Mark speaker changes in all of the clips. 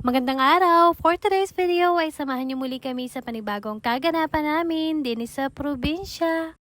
Speaker 1: Magandang araw! For today's video ay samahan niyo muli kami sa panibagong kaganapan namin din sa probinsya.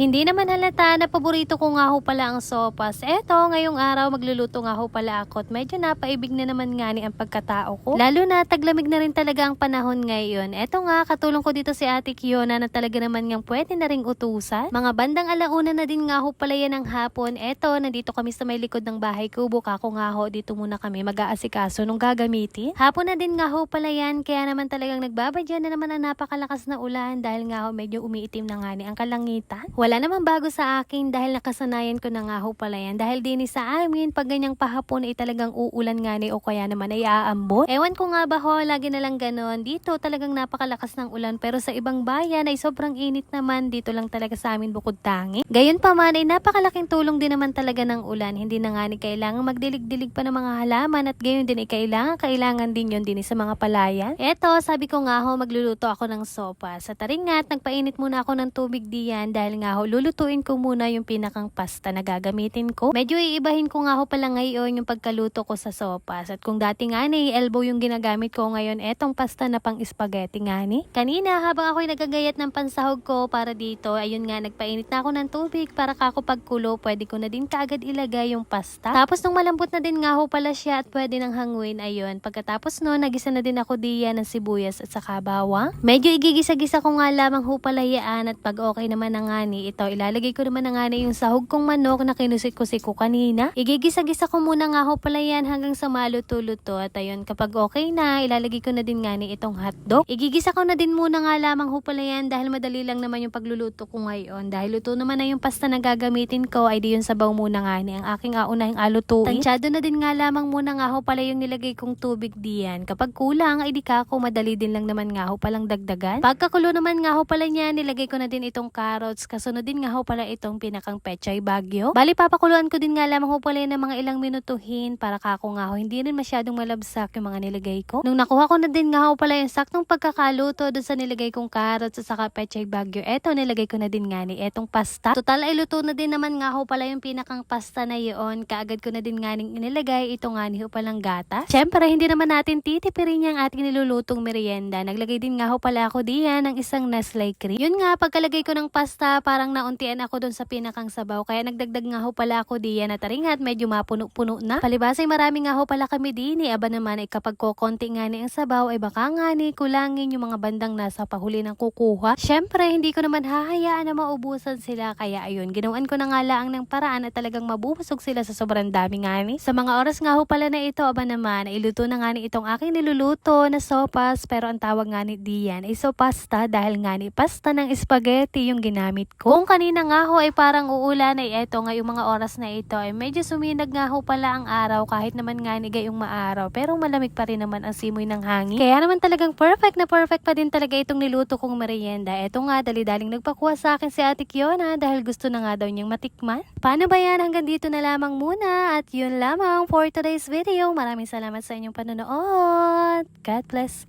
Speaker 1: Hindi naman halata na paborito ko nga ho pala ang sopas. Eto, ngayong araw magluluto nga ho pala ako at medyo napaibig na naman nga ni ang pagkatao ko. Lalo na taglamig na rin talaga ang panahon ngayon. Eto nga, katulong ko dito si Ate Kiona na talaga naman ngang pwede na ring utusan. Mga bandang alauna na din nga ho pala yan ng hapon. Eto, nandito kami sa may likod ng bahay ko. Buka ko nga ho, dito muna kami mag-aasikaso nung gagamitin. Hapon na din nga ho pala yan, kaya naman talagang nagbabadya na naman ang napakalakas na ulan dahil nga ho medyo umiitim na nga ni ang kalangitan. Wala namang bago sa akin dahil nakasanayan ko na nga ho pala yan. Dahil din sa amin, pag ganyang pahapon ay talagang uulan nga ni o kaya naman ay aambon. Ewan ko nga ba ho, lagi na lang ganon. Dito talagang napakalakas ng ulan pero sa ibang bayan ay sobrang init naman. Dito lang talaga sa amin bukod tangi. Gayon pa man ay napakalaking tulong din naman talaga ng ulan. Hindi na nga ni kailangan magdilig-dilig pa ng mga halaman at gayon din ay kailangan, kailangan din yun din sa mga palayan. Eto, sabi ko nga ho, magluluto ako ng sopa. Sa taringat, nagpainit muna ako ng tubig diyan dahil nga ho, lulutuin ko muna yung pinakang pasta na gagamitin ko. Medyo iibahin ko nga ho pala ngayon yung pagkaluto ko sa sopas. At kung dati nga ni, elbow yung ginagamit ko ngayon, etong pasta na pang spaghetti nga ni. Kanina, habang ako'y nagagayat ng pansahog ko para dito, ayun nga, nagpainit na ako ng tubig para kako pagkulo, pwede ko na din kaagad ilagay yung pasta. Tapos nung malambot na din nga ho pala siya at pwede nang hanguin, ayun. Pagkatapos no, nagisa na din ako diyan ng sibuyas at saka bawang. Medyo igigisa-gisa ko nga lamang ho pala yaan at pag okay naman na nga ni, ito, ilalagay ko naman na nga ni yung sahog kong manok na kinusit-kusit ko kanina. Igigisa-gisa ko muna nga ho pala yan hanggang sa maluto-luto. At ayun, kapag okay na, ilalagay ko na din nga ni itong hotdog. Igigisa ko na din muna nga lamang ho pala yan dahil madali lang naman yung pagluluto ko ngayon. Dahil luto naman na yung pasta na gagamitin ko, ay di yung sabaw muna nga ni ang aking aunahing alutuin. Tansyado na din nga lamang muna nga ho pala yung nilagay kong tubig diyan. Kapag kulang, ay di ka ako madali din lang naman nga ho palang dagdagan. Pagkakulo naman nga ho pala niya, nilagay ko na din itong carrots. Kasunod din nga ho pala itong pinakang pechay bagyo. Bali, papakuluan ko din nga lamang ho pala ng mga ilang minutuhin para kako nga ho. Hindi rin masyadong malabsak yung mga nilagay ko. Nung nakuha ko na din nga ho pala yung saktong pagkakaluto doon sa nilagay kong carrots at saka pechay bagyo. Eto, nilagay ko na din nga ni etong pasta. Total ay luto na din naman nga ho pala yung pinakang pasta na yun. Kaagad ko na din nga inilagay. Ito nga ni ho palang gatas. Siyempre, hindi naman natin titipirin yung ating nilulutong merienda. Naglagay din nga ho pala ako diyan ng isang Nestle cream. Yun nga, pagkalagay ko ng pasta, parang nauntian ako doon sa pinakang sabaw. Kaya nagdagdag nga ho pala ako diyan at taringat medyo mapuno-puno na. Palibasay marami nga ho pala kami din. Eh. Aba naman ay kapag kukonti nga ni ang sabaw ay baka nga ni kulangin yung mga bandang nasa pahuli ng kukuha. Siyempre, hindi ko naman hahayaan na maubusan sila. Kaya ayun, ginawan ko na nga lang ng paraan at talagang mabubusog sila sa sobrang dami nga ni. Sa mga oras nga ho pala na ito, aba naman, iluto na nga ni itong aking niluluto na sopas. Pero ang tawag nga ni Dian ay sopasta dahil nga ni pasta ng spaghetti yung ginamit ko. Kung kanina nga ho ay parang uulan ay eto ngayong mga oras na ito ay medyo suminag nga ho pala ang araw kahit naman nga ni gayong maaraw. Pero malamig pa rin naman ang simoy ng hangin. Kaya naman talagang perfect na perfect pa din talaga itong niluto kong merienda. Eto nga, dali-daling nagpakuha sa akin si Ate Kiona dahil gusto na nga daw niyang matikman. Paano ba yan? Hanggang dito na lamang muna. At yun lamang for today's video. Maraming salamat sa inyong panonood. God bless.